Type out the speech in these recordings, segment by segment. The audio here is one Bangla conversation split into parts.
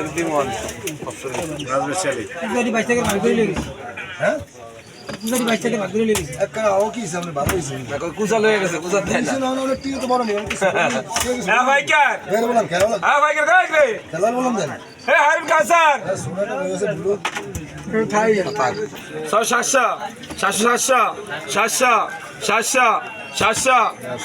একদিন ওয়ান রাজবের ছেলে গাড়ি বাইশ করে লেগে হ্যাঁ? গাড়ি বাইশ করে লেগে কি সামনে ভালো হয়ে গেছে কুচাল দেয় না। না হলে তো বড় নেই। হ্যাঁ ভাই কার বের বললাম খেলা হ্যাঁ ভাই কার কাজ রে। খেলার বললাম দেন। হারুন কাসার। সোনাটা গেছে ছয় সাতশো সাতশো সাতশো সাতশো সাতশো। সাতশো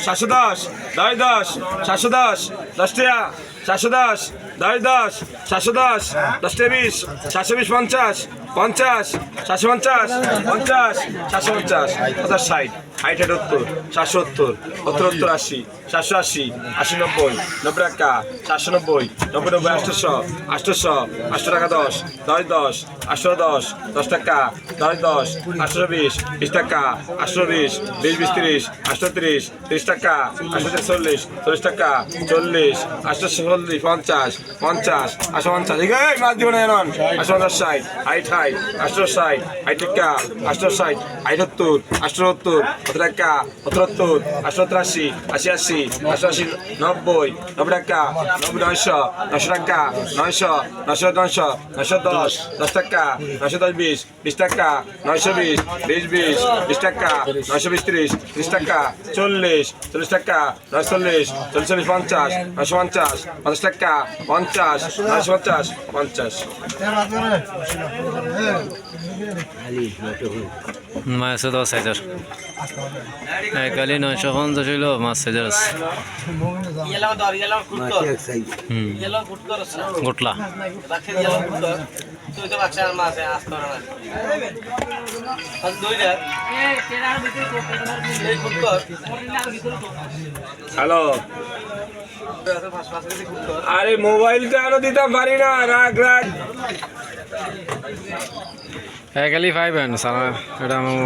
সাতশো দশ দশ দশ সাতশো দশ দশ টাকা সাতশো দশ দশ দশ সাতশো দশ দশ টাকা বিশ সাতশো বিশ পঞ্চাশ পঞ্চাশ সাতশো পঞ্চাশ পঞ্চাশ সাতশো পঞ্চাশ পঞ্চাশ ষাট ষাট আটাত্তর সাতশো সত্তর সত্তর সত্তর আশি সাতশো আশি আশি নব্বই নব্বই টাকা সাতশো নব্বই নব্বই নব্বই আটশোশো আটশোশো আটশো টাকা দশ দশ দশ আটশো দশ দশ টাকা দশ দশ আটশো বিশ বিশ টাকা আটশো বিশ বিশ বিশ তিরিশ আটশো তিরিশ তিরিশ টাকা আটশো চল্লিশ চল্লিশ টাকা, চল্লিশ আটশো চল্লিশ পঞ্চাশ পঞ্চাশ, আটশো পঞ্চাশ। আছে মাছ দিব না জানান আটশো পঞ্চাশ ষাট আইট হাই আটশো ষাট আইট টাকা আটশো ষাট আইটাত্তর আটশো সত্তর টাকা, সত্তর আটশো আশি আশি আশি, আটশো আশি, নব্বই নব্বই টাকা, নব্বই নয়শো নশো টাকা, নয়শো নশো নশো নশো দশ দশ টাকা নশো দশ বিশ বিশ টাকা, নয়শো বিশ বিশ বিশ বিশ টাকা, নয়শো বিশ ত্রিশ ত্রিশ টাকা চল্লিশ চল্লিশ টাকা নয়শো চল্লিশ চল্লিশ চল্লিশ পঞ্চাশ নয়শো পঞ্চাশ পঞ্চাশ টাকা পঞ্চাশ নয়শো পঞ্চাশ পঞ্চাশ। মাছ দশ হাজার। একালি নয়শো পঞ্চাশ হইল মাছ হাজার গোটলা। তুই তো বাচ্চা মাছে না। কর হ্যালো। আরে মোবাইলটা আরও দিতে পারি না রাগ রাগ। একালি পাইবেন সারা এটা আমার